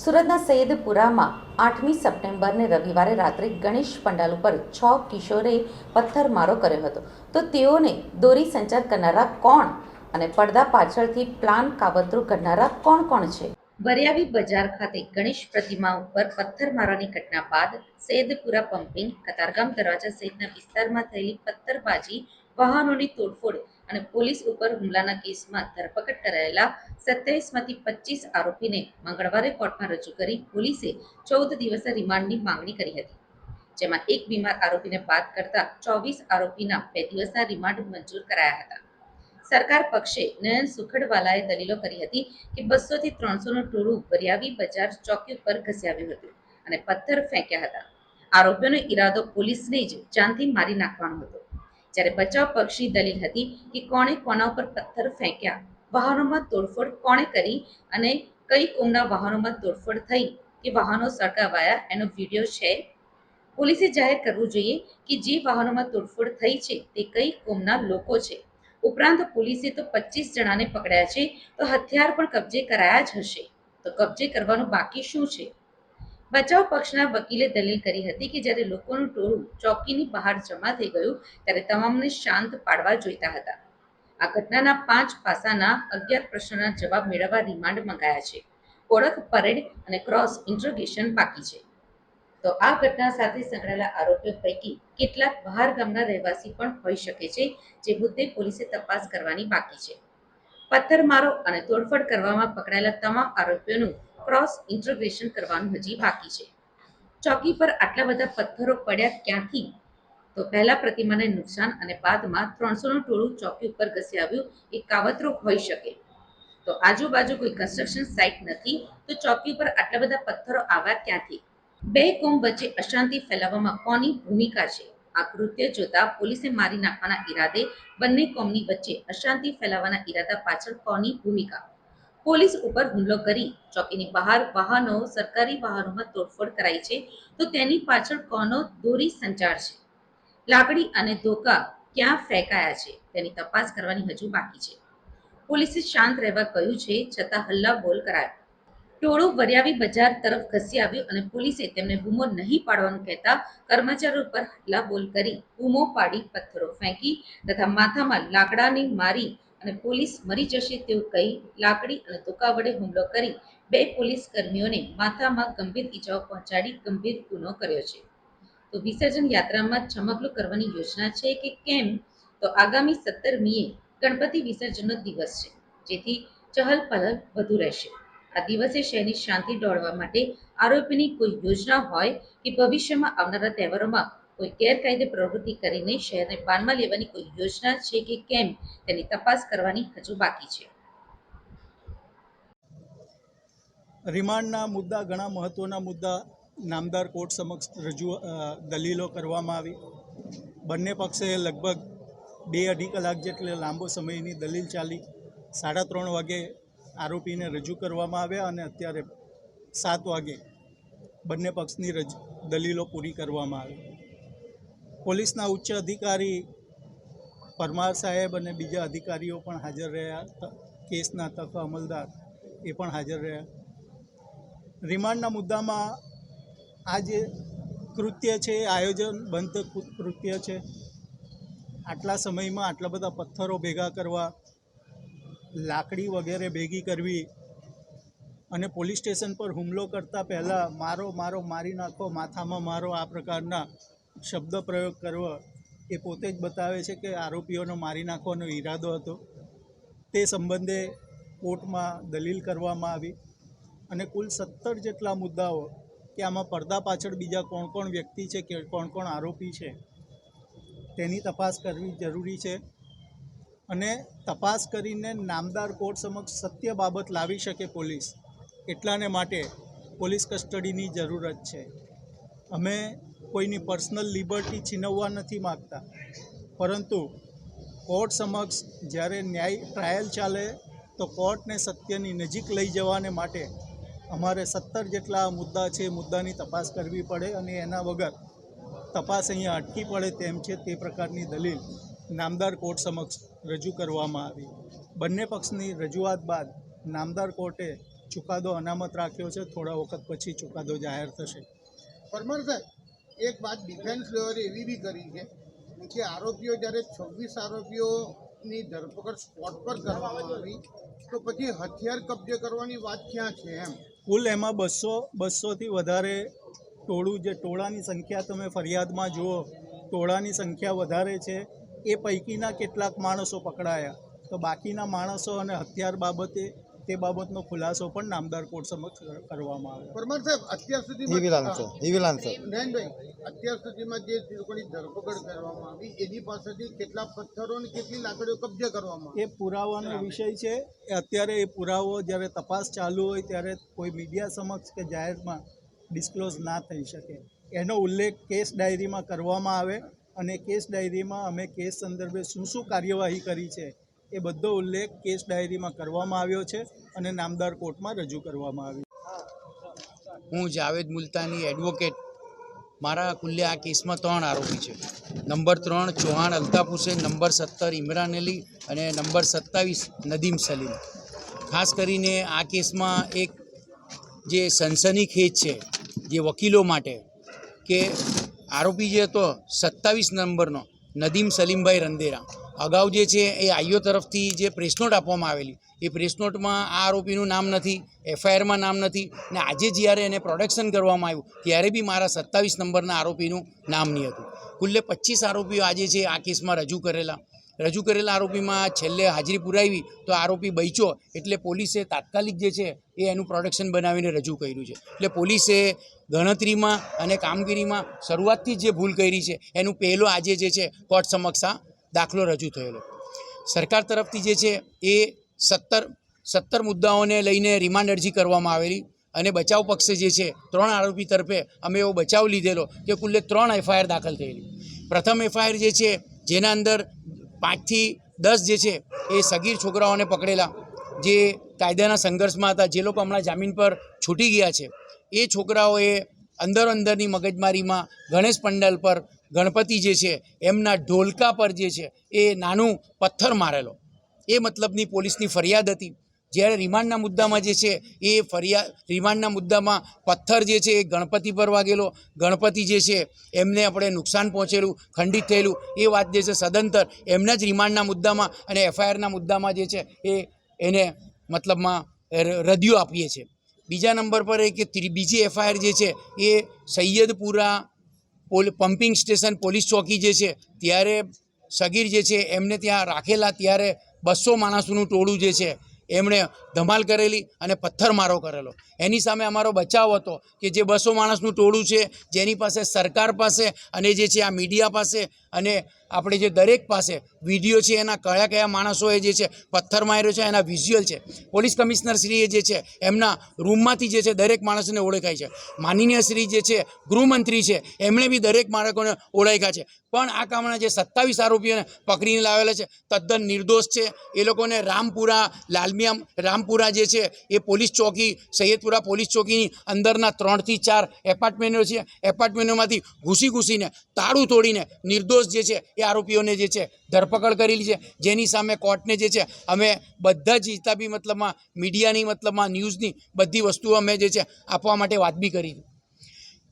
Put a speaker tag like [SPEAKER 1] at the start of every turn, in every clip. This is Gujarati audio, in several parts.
[SPEAKER 1] સુરતના સૈયદપુરામાં આઠમી સપ્ટેમ્બરને રવિવારે રાત્રે ગણેશ પંડાલ ઉપર છ કિશોરે પથ્થરમારો કર્યો હતો. તો તેઓને દોરી સંચાર કરનારા કોણ અને પડદા પાછળથી પ્લાન કાવતરું કરનારા કોણ કોણ છે? વરિયાવી બજાર ખાતે ગણેશ પ્રતિમા ઉપર પથ્થરમારાની ઘટના બાદ સૈયદપુરા પમ્પિંગ, કતારગામ દરવાજા સહિતના વિસ્તારમાં થયેલી પથ્થરબાજી, વાહનોની તોડફોડ અને પોલીસ ઉપર હુમલાના કેસમાં ધરપકડ કરાયેલા સત્યાવીસમાંથી પચીસ આરોપીને મંગળવારે કોર્ટમાં રજૂ કરી પોલીસે ચૌદ દિવસે રિમાન્ડની માંગણી કરી હતી. જેમાં એક બીમાર આરોપીને બાદ કરતા ચોવીસ આરોપીના બે દિવસના રિમાન્ડ મંજૂર કરાયા હતા. સરકાર પક્ષે નયન સુખડવાલાએ દલીલો કરી હતી કે બસોથી ત્રણસોનું ટોળું વરિયાવી બજાર ચોકી ઉપર ઘસ્યાવ્યું હતું અને પથ્થર ફેંક્યા હતા. આરોપીઓનો ઈરાદો પોલીસને જ જાનથી મારી નાખવાનો હતો. જ્યારે બચાવ પક્ષની દલીલ હતી કે કોણે કોના ઉપર પથ્થર ફેંક્યા, વાહનોમાં તોડફોડ કોણે કરી અને કઈ કોમના વાહનોમાં તોડફોડ થઈ કે વાહનો સળગાવાયા એનો વીડિયો છે? પોલીસે જાહેર કરવું જોઈએ કે જે વાહનોમાં તોડફોડ થઈ છે તે કઈ કોમના લોકો છે. ઉપરાંત પોલીસે તો પચીસ જણાને પકડ્યા છે, તો હથિયાર પણ કબજે કરાયા જ હશે. તો કબજે કરવાનું બાકી શું છે? બચાવ પક્ષના વકીલે દલીલ કરી હતી કે જ્યારે લોકોનું ટોળું ચોકીની બહાર જમા થઈ ગયું ત્યારે તમામને શાંત પાડવા જોઈતા હતા. આ ઘટનાના પાંચ પાસાના અગિયાર પ્રશ્નોના જવાબ મેળવવા રિમાન્ડ મંગાયા છે. ઓળખ, પરેડ અને ક્રોસ ઇન્ટ્રોગેશન બાકી છે. તો આ ઘટના સાથે સંકળાયેલા આરોપીઓ પૈકી કેટલાક બહાર ગામના રહેવાસી પણ હોઈ શકે છે, જે મુદ્દે પોલીસે તપાસ કરવાની બાકી છે. પથ્થરમારો અને તોડફોડ કરવામાં પકડાયેલા તમામ આરોપીઓનું ક્રોસ ઇન્ટ્રોગેશન કરવાનું હજી બાકી છે. ચોકી પર આટલા બધા પથ્થરો પડ્યા ક્યાંથી? તો પહેલા પ્રતિમાને નુકસાન અને બાદમાં ત્રણસોનું ટોળું ચોકી ઉપર ઘસી આવ્યું, એ કાવતરૂપ હોઈ શકે. તો આજુબાજુ કોઈ કન્સ્ટ્રક્શન સાઇટ નથી, તો ચોકી ઉપર આટલા બધા પથ્થરો આવ્યા ક્યાંથી? બે કોમ વચ્ચે અશાંતિ ફેલાવવામાં કોની ભૂમિકા છે? આ કૃત્ય જોતા પોલીસે મારી નાખવાના ઈરાદે બંને કોમની વચ્ચે અશાંતિ ફેલાવવાના ઈરાદા પાછળ કોની ભૂમિકા? પોલીસ ઉપર હુમલો કરી. ચોકીની બહાર વાહનો સરકારી વાહનોમાં તોડફોડ કરાઈ છે. તો તેની પાછળ કોનો દોરી સંચાર છે? લાકડી અને ધોકા ક્યાં ફેંકાયા છે? તેની તપાસ કરવાની હજુ બાકી છે. પોલીસે શાંત રહેવા કહ્યું છે, છતાં હલ્લા બોલ કરાયો. ટોળું વરિયાવી બજાર તરફ ઘસી આવ્યું અને પોલીસે તેમને બૂમો નહીં પાડવાનું કહેતા કર્મચારીઓ પર હલ્લા બોલ કરી બૂમો પાડી પથ્થરો ફેંકી તથા માથામાં લાકડાની મારી અને પોલીસ મરી જશે તેવું કહી લાકડી અને તોકા વડે હુમલો કરી બે પોલીસ કર્મીઓને માથામાં ગંભીર ઈજાઓ પહોંચાડી ગંભીર ગુનો કર્યો છે. તો વિસર્જન યાત્રામાં ચમકલું કરવાની યોજના છે કે કેમ? તો આગામી સત્તરમીએ ગણપતિ વિસર્જનનો દિવસ છે, જેથી ચહલ પહલ વધુ રહેશે. આ દિવસે શહેરની શાંતિ દોડવા માટે આરોપીની કોઈ યોજના હોય કે ભવિષ્યમાં આવનારા તહેવારોમાં કોઈ ગેરકાયદે પ્રવૃત્તિ કરીને શહેરને બાનમાં લેવાની કોઈ યોજના છે કે કેમ તેની તપાસ કરવાની હજુ બાકી છે.
[SPEAKER 2] રિમાન્ડના મુદ્દા, ઘણા મહત્ત્વના મુદ્દા નામદાર કોર્ટ સમક્ષ રજૂ દલીલો કરવામાં આવી. બંને પક્ષે લગભગ બે અઢી કલાક જેટલે લાંબો સમયની દલીલ ચાલી. સાડા ત્રણ વાગે આરોપીને રજૂ કરવામાં આવ્યા અને અત્યારે સાત વાગે બંને પક્ષની રજ, દલીલો પૂરી કરવામાં આવી. પોલીસના ઉચ્ચ અધિકારી પરમાર સાહેબ અને બીજા અધિકારીઓ પણ હાજર રહ્યા. કેસના તક અમલદાર એ પણ હાજર રહ્યા. રિમાન્ડના મુદ્દામાં આ જે કૃત્ય છે, એ આયોજનબંધ કૃ- કૃત્ય છે. આટલા સમયમાં આટલા બધા પથ્થરો ભેગા કરવા, લાકડી વગેરે ભેગી કરવી અને પોલીસ સ્ટેશન પર હુમલો કરતાં પહેલાં મારો મારો મારી નાખો, માથામાં મારો આ પ્રકારના શબ્દ પ્રયોગ કરવો એ પોતે જ બતાવે છે કે આરોપીઓનો મારી નાખવાનો ઈરાદો હતો. તે સંબંધે કોર્ટમાં દલીલ કરવામાં આવી અને કુલ સત્તર જેટલા મુદ્દાઓ કે આમાં પડદા પાછળ બીજા કોણ કોણ વ્યક્તિ છે, કે કોણ કોણ આરોપી છે, તેની તપાસ કરવી જરૂરી છે અને તપાસ કરીને નામદાર કોર્ટ સમક્ષ સત્ય બાબત લાવી શકે પોલીસ. એટલાને માટે પોલીસ કસ્ટડીની જરૂરત છે. અમે કોઈની પર્સનલ લિબર્ટી છીનવવા નથી માગતા. પરંતુ કોર્ટ સમક્ષ જ્યારે ન્યાય ટ્રાયલ ચાલે, તો કોર્ટને સત્યની નજીક લઈ જવાને માટે અમારે સત્તર જેટલા મુદ્દા છે મુદ્દાની તપાસ કરવી પડે અને એના વગર તપાસ અહીંયા અટકી પડે તેમ છે તે પ્રકારની દલીલ નામદાર કોર્ટ સમક્ષ રજૂ કરવામાં આવી. બંને પક્ષની રજૂઆત બાદ નામદાર કોર્ટે ચુકાદો અનામત રાખ્યો છે. થોડા વખત પછી ચુકાદો જાહેર થશે.
[SPEAKER 3] પરમાર સાહેબ એક વાત ડિફેન્સ લેવલે એવી બી કરી છે કે આરોપીઓ જ્યારે છવ્વીસ આરોપીઓની ધરપકડ સ્પોટ પર કરવામાં આવી, તો પછી હથિયાર કબજે કરવાની વાત ક્યાં છે એમ?
[SPEAKER 2] કુલ એમાં બસો, બસોથી વધારે ટોળું જે ટોળાની સંખ્યા તમે ફરિયાદમાં જુઓ, ટોળાની સંખ્યા વધારે છે. એ પૈકીના કેટલાક માણસો પકડાયા. તો બાકીના માણસો અને હથિયાર બાબતે તે બાબતનો ખુલાસો પણ નામદાર કોર્ટ સમક્ષ કરવામાં આવે
[SPEAKER 3] પરમાર સાહેબ અત્યાર નયનભાઈ અત્યાર સુધીમાં જે લોકોની ધરપકડ કરવામાં આવી એની પાસેથી કેટલા પથ્થરો અને કેટલી લાકડીઓ કબજે કરવામાં
[SPEAKER 2] એ પુરાવાનો વિષય છે. એ અત્યારે એ પુરાવો જ્યારે તપાસ ચાલુ હોય ત્યારે કોઈ મીડિયા સમક્ષ કે જાહેરમાં ડિસ્ક્લોઝ ના થઈ શકે. એનો ઉલ્લેખ કેસ ડાયરીમાં કરવામાં આવે અને કેસ ડાયરીમાં અમે કેસ સંદર્ભે શું શું કાર્યવાહી કરી છે એ બધો ઉલ્લેખ કેસ ડાયરીમાં કરવામાં આવ્યો છે અને નામદાર કોર્ટમાં રજૂ કરવામાં આવ્યો
[SPEAKER 4] હું જાવેદ મુલતાની એડવોકેટ. મારા કુલ્લે આ કેસમાં ત્રણ આરોપી છે. નંબર ત્રણ ચૌહાણ અલ્તાફ હુસેન, નંબર સત્તર ઇમરાન અલી અને નંબર સત્તાવીસ નદીમ સલીમ. ખાસ કરીને આ કેસમાં એક જે સનસનીખેજ છે, જે વકીલો માટે કે આરોપી જે હતો, સત્તાવીસ નંબરનો, નદીમ સલીમભાઈ રંદેરા. અગાઉ જે છે એ આઈઓ તરફથી જે પ્રેસ નોટ આપવામાં આવેલી, એ પ્રેસ નોટમાં આ આરોપીનું નામ નથી એફઆઈઆરમાં નામ નથી ને આજે જ્યારે એને પ્રોડક્શન કરવામાં આવ્યું, ત્યારે બી મારા સત્તાવીસ નંબરના આરોપીનું નામ નહીં હતું. કુલ્લે પચીસ આરોપીઓ આજે છે આ કેસમાં રજૂ કરેલા. રજૂ કરેલા આરોપીમાં છેલ્લે હાજરી પુરાવી, તો આરોપી બૈચો એટલે પોલીસે તાત્કાલિક જે છે એ એનું પ્રોડક્શન બનાવીને રજૂ કર્યું છે. એટલે પોલીસે ગણતરીમાં અને કામગીરીમાં શરૂઆતથી જ ભૂલ કરી છે, એનું પહેલો આજે જે છે કોર્ટ સમક્ષ દાખલો રજૂ થયેલો. સરકાર તરફથી જે છે એ સત્તર સત્તર મુદ્દાઓને લઈને રિમાન્ડ અરજી કરવામાં આવેલી અને બચાવ પક્ષે જે છે ત્રણ આરોપી તરફે અમે એવો બચાવ લીધેલો કે કુલ્લે ત્રણ એફઆઈઆર દાખલ થયેલી. પ્રથમ એફઆઈઆર જે છે જેના અંદર પાંચથી દસ જે છે એ સગીર છોકરાઓને પકડેલા, જે કાયદાના સંઘર્ષમાં હતા, જે લોકો હમણાં જામીન પર છૂટી ગયા છે, એ છોકરાઓએ અંદર અંદરની મગજમારીમાં ગણેશ પંડાલ પર ગણપતિ જે છે, એમના ઢોલકા પર જે છે, એ નાનું પથ્થર મારેલો. એ મતલબની પોલીસની ફરિયાદ હતી. જ્યારે રિમાન્ડના મુદ્દામાં જે છે, એ ફરિયાદ રિમાન્ડના મુદ્દામાં પથ્થર જે છે, એ ગણપતિ પર વાગેલો. ગણપતિ જે છે, એમને આપણે નુકસાન પહોંચેલું, ખંડિત થયેલું. એ વાત જે છે, સદંતર એમના જ રિમાન્ડના મુદ્દામાં અને એફઆઈઆરના મુદ્દામાં જે છે, એ એને મતલબમાં રદિયો આપીએ છીએ. બીજા નંબર પર એ કે બીજી એફઆઈઆર જે છે, એ Saiyedpura Pol, pumping station police ચોકી જે છે, ત્યારે સગીર જે છે, એમને ત્યાં રાખેલા ત્યારે બસો માણસોનું ટોળું જે છે, એમણે ધમાલ કરેલી અને પથ્થરમારો કરેલો. એની સામે અમારો બચાવ હતો કે જે બસો માણસનું ટોળું છે, જેની પાસે સરકાર પાસે અને જે છે આ મીડિયા પાસે અને આપણે જે દરેક પાસે વીડિયો છે, એના કયા કયા માણસોએ જે છે, પથ્થર માર્યો છે, એના વિઝ્યુઅલ છે, પોલીસ કમિશનર શ્રીએ જે છે, એમના રૂમમાંથી જે છે, દરેક માણસને ઓળખાય છે. માનનીય શ્રી જે છે, ગૃહમંત્રી છે, એમણે બી દરેક બાળકોને ઓળખ્યા છે. પણ આ કામના જે સત્તાવીસ આરોપીઓને પકડીને લાવેલા છે, તદ્દન નિર્દોષ છે. એ લોકોને રામપુરા, લાલમિયામ, રામપુરા જે છે, એ પોલીસ ચોકી, સૈયદપુરા પોલીસ ચોકીની અંદરના ત્રણથી ચાર એપાર્ટમેન્ટો છે. એપાર્ટમેન્ટોમાંથી ઘૂસી ઘૂસીને, તાળું તોડીને નિર્દોષ જે છે એ આરોપીઓને જે છે ધરપકડ કરેલી છે. જેની સામે કોર્ટને જે છે અમે બધા જ હિતાબી મતલબમાં, મીડિયાની મતલબમાં, ન્યૂઝની બધી વસ્તુઓ અમે જે છે આપવા માટે વાત બી કરી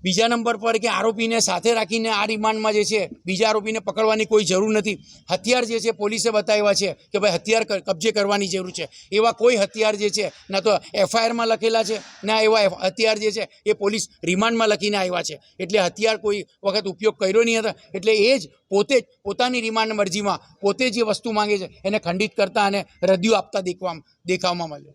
[SPEAKER 4] બીજા નંબર પર કે આરોપીને સાથે રાખીને આ રિમાન્ડમાં જે છે, બીજા આરોપીને પકડવાની કોઈ જરૂર નથી. હથિયાર જે છે, પોલીસે બતાવ્યા છે કે ભાઈ હથિયાર કબજે કરવાની જરૂર છે. એવા કોઈ હથિયાર જે છે, ના તો એફઆઈઆરમાં લખેલા છે, ના એવા હથિયાર જે છે, એ પોલીસ રિમાન્ડમાં લખીને આવ્યા છે. એટલે હથિયાર કોઈ વખત ઉપયોગ કર્યો નહીં હતા. એટલે એ જ પોતે જ પોતાની રિમાન્ડ મરજીમાં પોતે જે વસ્તુ માંગે છે, એને ખંડિત કરતા અને રદિયો આપતા દેખવા દેખાવામાં મળ્યો.